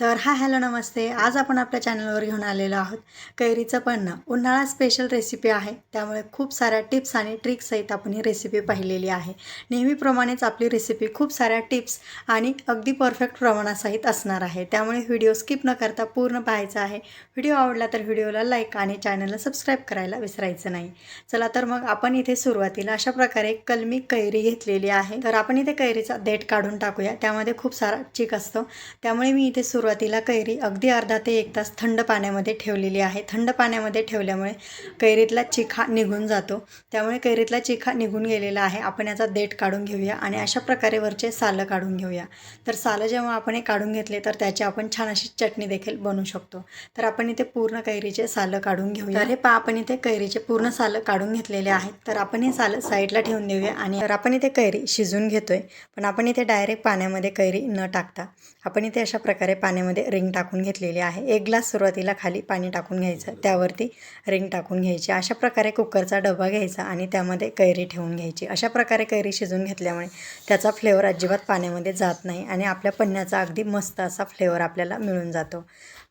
तर हा हॅलो नमस्ते. आज आपण आपल्या चॅनलवर घेऊन आलेलो आहोत कैरीचं पन्नं. उन्हाळा स्पेशल रेसिपी आहे. त्यामुळे खूप साऱ्या टिप्स आणि ट्रिक्ससहित आपण ही रेसिपी पाहिलेली आहे. नेहमीप्रमाणेच आपली रेसिपी खूप साऱ्या टिप्स आणि अगदी परफेक्ट प्रमाणासहित असणार आहे. त्यामुळे व्हिडिओ स्किप न करता पूर्ण पाहायचा आहे. व्हिडिओ आवडला तर व्हिडिओला लाईक आणि चॅनलला सबस्क्राईब करायला विसरायचं नाही. चला तर मग आपण इथे सुरुवातीला अशा प्रकारे कलमी कैरी घेतलेली आहे. तर आपण इथे कैरीचा देठ काढून टाकूया. त्यामध्ये खूप सारा चिक असतो. त्यामुळे मी इथे सुरुवातीला कैरी अगदी अर्धा ते एक तास थंड पाण्यामध्ये ठेवलेली आहे. थंड पाण्यामध्ये ठेवल्यामुळे कैरीतला चिखा निघून जातो. त्यामुळे कैरीतला चिखा निघून गेलेला आहे. आपण याचा देठ काढून घेऊया आणि अशा प्रकारे वरचे सालं काढून घेऊया. तर सालं जेव्हा आपण हे काढून घेतले तर त्याची आपण छान अशी चटणी देखील बनवू शकतो. तर आपण इथे पूर्ण कैरीचे सालं काढून घेऊया. हे पहा आपण इथे कैरीचे पूर्ण सालं काढून घेतलेले आहेत तर आपण हे सालं साईडला ठेवून देऊया आणि तर आपण इथे कैरी शिजून घेतोय. पण आपण इथे डायरेक्ट पाण्यामध्ये कैरी न टाकता. आपण इथे अशा प्रकारे पाण्यामध्ये रिंग टाकून घेतलेली आहे. एक ग्लास सुरुवातीला खाली पाणी टाकून घ्यायचं. त्यावरती रिंग टाकून घ्यायची. अशा प्रकारे कुकरचा डबा घ्यायचा आणि त्यामध्ये कैरी ठेवून घ्यायची. अशा प्रकारे कैरी शिजून घेतल्यामुळे त्याचा फ्लेवर अजिबात पाण्यामध्ये जात नाही आणि आपल्या पन्न्याचा अगदी मस्त असा फ्लेवर आपल्याला मिळून जातो.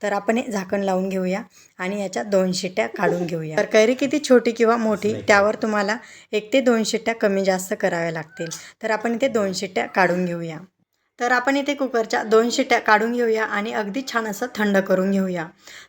तर आपण हे झाकण लावून घेऊया आणि याच्या दोन शिट्ट्या काढून घेऊया. तर कैरी किती छोटी किंवा मोठी त्यावर तुम्हाला एक ते दोन शिट्ट्या कमी जास्त कराव्या लागतील. तर आपण इथे दोन शिट्ट्या काढून घेऊया. तर आपण इथे कुकरच्या दोन शिट्ट्या काढून घेऊया आणि अगदी छान असं थंड करून घेऊया.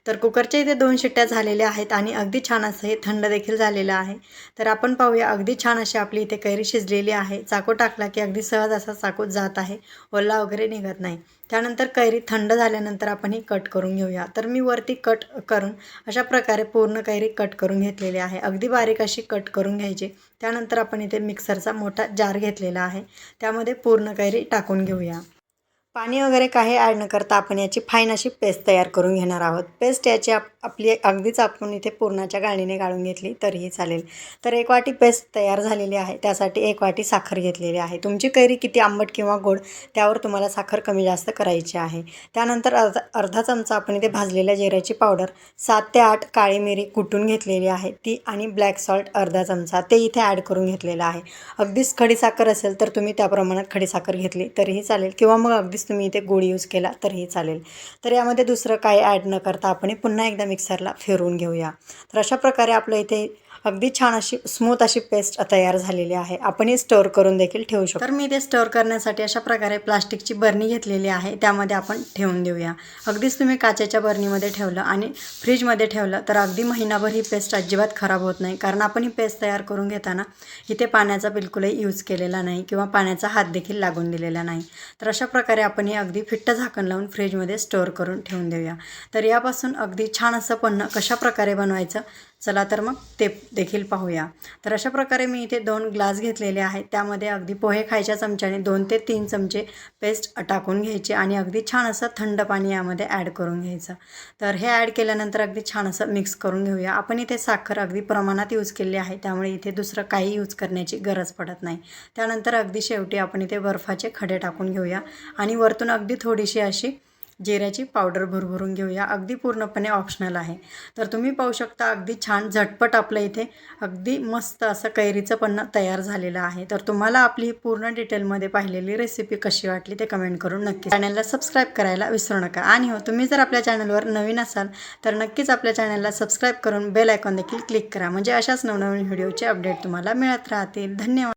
तर कुकरच्या इथे दोन शिट्ट्या झालेल्या आहेत आणि अगदी छान असं हे थंड देखील झालेलं आहे. तर आपण पाहूया अगदी छान अशी आपली इथे कैरी शिजलेली आहे. चाकू टाकला की अगदी सहज असा चाकू जात आहे. ओला वगैरे निघत नाही. त्यानंतर कैरी थंड झाल्यानंतर आपण ही कट करून घेऊया. तर मी वरती कट करून अशा प्रकारे पूर्ण कैरी कट करून घेतलेली आहे. अगदी बारीक अशी कट करून घ्यायची. त्यानंतर आपण इथे मिक्सरचा मोठा जार घेतलेला आहे. त्यामध्ये पूर्ण कैरी टाकून घेऊया. पाणी वगैरे काही ॲड न करता आपण याची फाईन अशी पेस्ट तयार करून घेणार आहोत. पेस्ट याची आप आपली अगदीच आपण इथे पूर्णाच्या गाळणीने गाळून घेतली तरीही चालेल. तर एक वाटी पेस्ट तयार झालेली आहे. त्यासाठी एक वाटी साखर घेतलेली आहे. तुमची कैरी किती आंबट किंवा गोड त्यावर तुम्हाला साखर कमी जास्त करायची आहे. त्यानंतर अर्धा अर्धा चमचा आपण इथे भाजलेल्या जिऱ्याची पावडर सात ते आठ काळी मिरी कुटून घेतलेली आहे. ती आणि ब्लॅक सॉल्ट अर्धा चमचा ते इथे ॲड करून घेतलेलं आहे. अगदीच खडीसाखर असेल तर तुम्ही त्या प्रमाणात खडीसाखर घेतली तरीही चालेल. किंवा मग अगदी अगदीच तुम्ही इथे गोळी यूज केला तरीही चालेल. तर यामध्ये दुसरं काही ॲड न करता आपण पुन्हा एकदा मिक्सरला फिरवून घेऊया. तर अशा प्रकारे आपलं इथे अगदी छान अशी स्मूथ अशी पेस्ट तयार झालेली आहे. आपण ही स्टोअर करून देखील ठेवू शकतो. तर मी ते स्टोअर करण्यासाठी अशा प्रकारे प्लास्टिकची बरणी घेतलेली आहे. त्यामध्ये आपण ठेवून देऊया. अगदीच तुम्ही काचेच्या बरणीमध्ये ठेवलं आणि फ्रीजमध्ये ठेवलं तर अगदी महिनाभर ही पेस्ट अजिबात खराब होत नाही. कारण आपण ही पेस्ट तयार करून घेताना इथे पाण्याचा बिलकुलही यूज केलेला नाही किंवा पाण्याचा हात देखील लागून दिलेला नाही. तर अशा प्रकारे आपण हे अगदी फिट्ट झाकण लावून फ्रीजमध्ये स्टोअर करून ठेवून देऊया. तर यापासून अगदी छान असं पन्न कशा प्रकारे बनवायचं चला तर मग ते देखील पाहूया. तर अशा प्रकारे मी इथे दोन ग्लास घेतलेले आहेत. त्यामध्ये अगदी पोहे खायच्या चमच्याने दोन ते तीन चमचे पेस्ट टाकून घ्यायचे आणि अगदी छान असं थंड पाणी यामध्ये ॲड करून घ्यायचं. तर हे ॲड केल्यानंतर अगदी छान असं मिक्स करून घेऊया. आपण इथे साखर अगदी प्रमाणात यूज केली आहे. त्यामुळे इथे दुसरं काही यूज करण्याची गरज पडत नाही. त्यानंतर अगदी शेवटी आपण इथे बर्फाचे खडे टाकून घेऊया. आणि वरतून अगदी थोडीशी अशी जिऱ्याची पावडर भरभरून घेऊया. अगदी पूर्णपणे ऑप्शनल आहे. तर तुम्ही पाहू शकता अगदी छान झटपट आपलं इथे अगदी मस्त असं कैरीचं पन्न तयार झालेलं आहे. तर तुम्हाला आपली ही पूर्ण डिटेलमध्ये पाहिलेली रेसिपी कशी वाटली ते कमेंट करून नक्की चॅनलला सबस्क्राईब करायला विसरू नका. आणि हो तुम्ही जर आपल्या चॅनलवर नवीन असाल तर नक्कीच आपल्या चॅनलला सबस्क्राईब करून बेल आयकॉन देखील क्लिक करा. म्हणजे अशाच नवनवीन व्हिडिओचे अपडेट तुम्हाला मिळत राहतील. धन्यवाद.